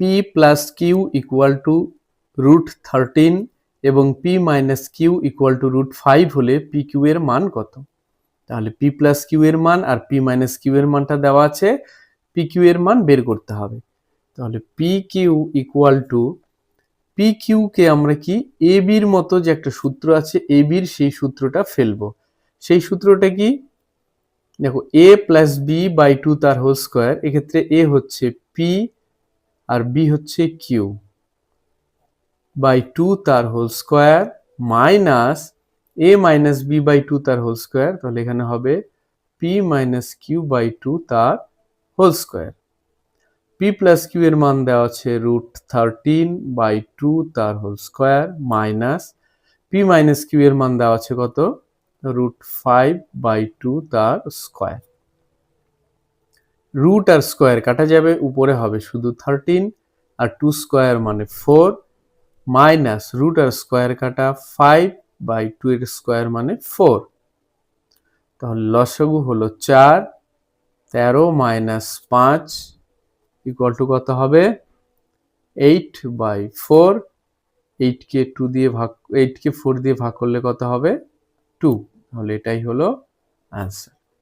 P plus Q equal to root thirteen এবং P minus Q equal to root five হলে P Q এর মান কত? তাহলে পি প্লাস কিউ এর মান আর পি মাইনাস কিউ এর মানটা দেওয়া আছে পি কিউ এর মান বের করতে হবে। তাহলে P Q equal to P কিউকে আমরা কি এ বির মতো যে একটা সূত্র আছে এ বির সেই সূত্রটা ফেলব। সেই সূত্রটা কি? দেখো A plus B by two তার হোল স্কোয়ার এক্ষেত্রে এ হচ্ছে পি আর বি হচ্ছে কিউ বাই টু তার whole square minus A minus B by two তার হোল স্কোয়ার তাহলে এখানে হবে P minus Q by two তার whole square P plus Q এর মান দেওয়া আছে রুট থার্টিন বাই টু তার whole square minus P minus Q এর মান দেওয়া আছে কত? রুট ফাইভ বাই টু তার স্কোয়ার রুট আর স্কোয়ার কাটা যাবে, উপরে হবে শুধু থার্টিন আর টু স্কোয়ার মানে ফোর মাইনাস রুট আর স্কোয়ার কাটা ফাইভ বাই টু এর স্কোয়ার মানে ফোর তাহলে লসগু হলো চার, তেরো মাইনাস পাঁচ ইকুয়াল টু কত হবে? এইট বাই ফোর এইটকে টু দিয়ে ভাগ এইটকে ফোর দিয়ে ভাগ করলে কত হবে? টু তাহলে এটাই হলো অ্যান্সার